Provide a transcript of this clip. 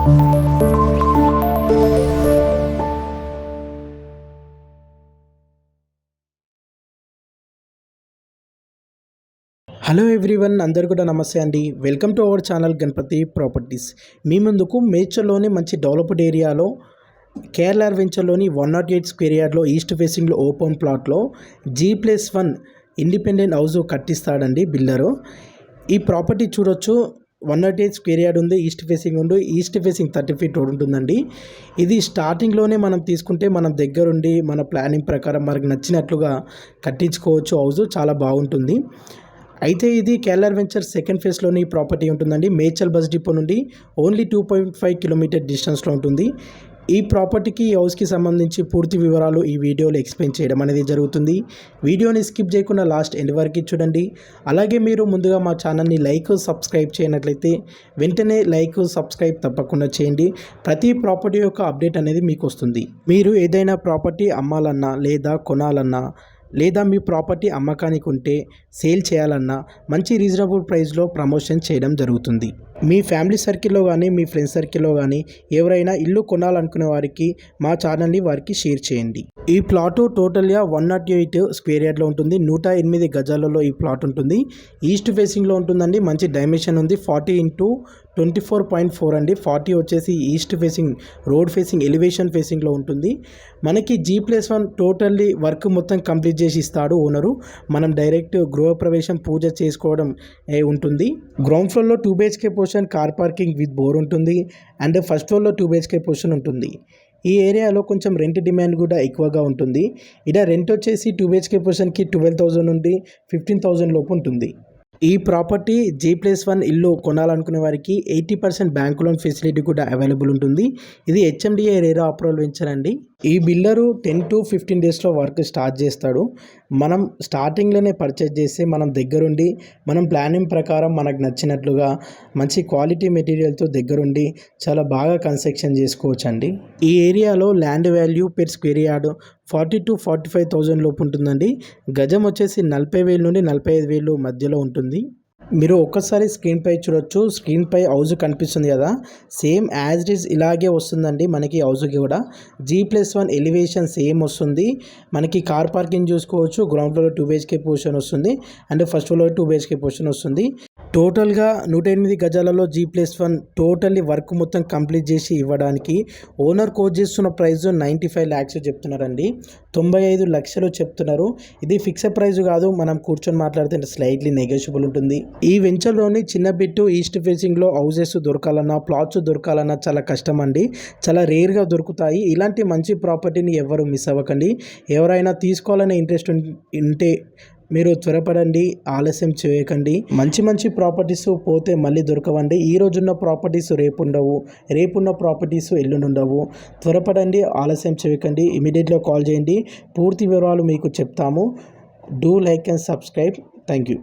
Hello everyone అందరు కూడా నమస్తే అండి. Welcome to our channel Ganapathi properties మీ ముందుకు మేచర్లోని మంచి డెవలప్డ్ ఏరియాలో కేరళ వెంచర్లోని వన్ నాట్ ఎయిట్ స్క్వేర్ యార్డ్లో ఈస్ట్ ఫేసింగ్లో open ప్లాట్లో G plus one independent house కట్టిస్తాడండి builder ఈ ప్రాపర్టీ చూడొచ్చు. One not eight square yard ఉంది ఈస్ట్ ఫేసింగ్ ఉండు east facing thirty feet road ఉంటుందండి. ఇది స్టార్టింగ్లోనే మనం తీసుకుంటే మనం దగ్గరుండి మన ప్లానింగ్ ప్రకారం మనకు నచ్చినట్లుగా కట్టించుకోవచ్చు హౌస్ చాలా బాగుంటుంది. అయితే ఇది కేరళ వెంచర్ సెకండ్ ఫేజ్లోని ప్రాపర్టీ ఉంటుందండి. మేచల్ బస్ డిపో నుండి only two point five kilometer డిస్టెన్స్లో ఉంటుంది. ఈ ప్రాపర్టీకి ఈ హౌస్కి సంబంధించి పూర్తి వివరాలు ఈ వీడియోలో ఎక్స్ప్లెయిన్ చేయడం అనేది జరుగుతుంది. వీడియోని స్కిప్ చేయకుండా లాస్ట్ ఎండ్ వరకు చూడండి. అలాగే మీరు ముందుగా మా ఛానల్ని లైక్ సబ్స్క్రైబ్ చేయనట్లయితే వెంటనే లైక్ సబ్స్క్రైబ్ తప్పకుండా చేయండి. ప్రతి ప్రాపర్టీ యొక్క అప్డేట్ అనేది మీకు వస్తుంది. మీరు ఏదైనా ప్రాపర్టీ అమ్మాలన్నా లేదా కొనాలన్నా లేదా మీ ప్రాపర్టీ అమ్మకానికి ఉంటే సేల్ చేయాలన్నా మంచి రీజనబుల్ ప్రైస్లో ప్రమోషన్ చేయడం జరుగుతుంది. మీ ఫ్యామిలీ సర్కిల్లో కానీ మీ ఫ్రెండ్స్ సర్కిల్లో కానీ ఎవరైనా ఇల్లు కొనాలనుకునే వారికి మా ఛానల్ని వారికి షేర్ చేయండి. ఈ ప్లాటు టోటల్గా వన్ నాట్ ఎయిట్ స్క్వేర్ యార్డ్లో ఉంటుంది. నూట ఎనిమిది గజాలలో ఈ ప్లాట్ ఉంటుంది. ఈస్ట్ ఫేసింగ్లో ఉంటుందండి. మంచి డైమెన్షన్ ఉంది. Forty into twenty four point four అండి. ఫార్టీ వచ్చేసి east facing road facing elevation ఫేసింగ్లో ఉంటుంది. మనకి G plus one totally work మొత్తం కంప్లీట్ చేసి ఇస్తాడు ఓనరు. మనం డైరెక్ట్ గృహప్రవేశం పూజ చేసుకోవడం ఏ, ఉంటుంది. గ్రౌండ్ ఫ్లోర్లో two BHK portion car parking with bore ఉంటుంది. అండ్ ఫస్ట్ ఫ్లోర్లో టూ బిహెచ్కే పోర్షన్ ఉంటుంది. ఈ ఏరియాలో కొంచెం రెంట్ డిమాండ్ కూడా ఎక్కువగా ఉంటుంది. ఇక్కడ రెంట్ వచ్చేసి టూ బిహెచ్కే పోర్షన్కి ట్వెల్వ్ థౌజండ్ నుండి ఫిఫ్టీన్ థౌజండ్ లోపు ఉంటుంది. ఈ ప్రాపర్టీ జీ ప్లస్ వన్ ఇల్లు కొనాలనుకునే వారికి eighty percent bank loan facility కూడా అవైలబుల్ ఉంటుంది. ఇది హెచ్ఎండిఏ రేరా అప్రూవల్ వెంచరండి ఈ బిల్లరు టెన్ టు ఫిఫ్టీన్ డేస్లో వర్క్ స్టార్ట్ చేస్తాడు. మనం స్టార్టింగ్లోనే పర్చేజ్ చేస్తే మనం దగ్గరుండి మనం ప్లానింగ్ ప్రకారం మనకు నచ్చినట్లుగా మంచి క్వాలిటీ మెటీరియల్తో దగ్గరుండి చాలా బాగా కన్స్ట్రక్షన్ చేసుకోవచ్చు అండి ఈ ఏరియాలో land value per square yard forty to forty five thousand లోపు ఉంటుందండి. గజం వచ్చేసి నలభై వేలు నుండి నలభై ఐదు వేలు మధ్యలో ఉంటుంది. మీరు ఒక్కసారి స్క్రీన్పై చూడొచ్చు. స్క్రీన్పై హౌస్ కనిపిస్తుంది కదా. సేమ్ యాజ్ ఇట్ ఈజ్ ఇలాగే వస్తుందండి మనకి హౌస్కి కూడా. G plus one elevation same వస్తుంది. మనకి కార్ పార్కింగ్ చూసుకోవచ్చు. గ్రౌండ్ ఫ్లోర్లో టూ బిహెచ్కే పొజిషన్ వస్తుంది. అండ్ ఫస్ట్ ఫ్లోర్లో టూ బిహెచ్కే పొజిషన్ వస్తుంది. టోటల్గా నూట ఎనిమిది గజాలలో G plus one totally work మొత్తం కంప్లీట్ చేసి ఇవ్వడానికి ఓనర్ కోచ్ చేస్తున్న ప్రైస్ నైంటీ ఫైవ్ ల్యాక్స్ చెప్తున్నారండి. తొంభై ఐదు లక్షలు చెప్తున్నారు. ఇది ఫిక్స్డ్ ప్రైస్ కాదు. మనం కూర్చొని మాట్లాడితే స్లైట్లీ నెగోషియబుల్ ఉంటుంది. ఈ వెంచర్లోని చిన్న బిట్టు ఈస్ట్ ఫేసింగ్లో హౌసెస్ దొరకాలన్నా ప్లాట్స్ దొరకాలన్నా చాలా కష్టం అండి చాలా రేర్గా దొరుకుతాయి. ఇలాంటి మంచి ప్రాపర్టీని ఎవరు మిస్ అవ్వకండి. ఎవరైనా తీసుకోవాలనే ఇంట్రెస్ట్ ఉంటే మీరు త్వరపడండి ఆలస్యం చేయకండి. మంచి మంచి ప్రాపర్టీస్ పోతే మళ్ళీ దొరకవండి. ఈ రోజున్న ప్రాపర్టీస్ రేపు ఉండవు రేపున్న ప్రాపర్టీస్ ఎల్లుండి ఉండవు త్వరపడండి ఆలస్యం చేయకండి. ఇమీడియట్గా కాల్ చేయండి. పూర్తి వివరాలు మీకు చెప్తాము. Do like and subscribe. Thank you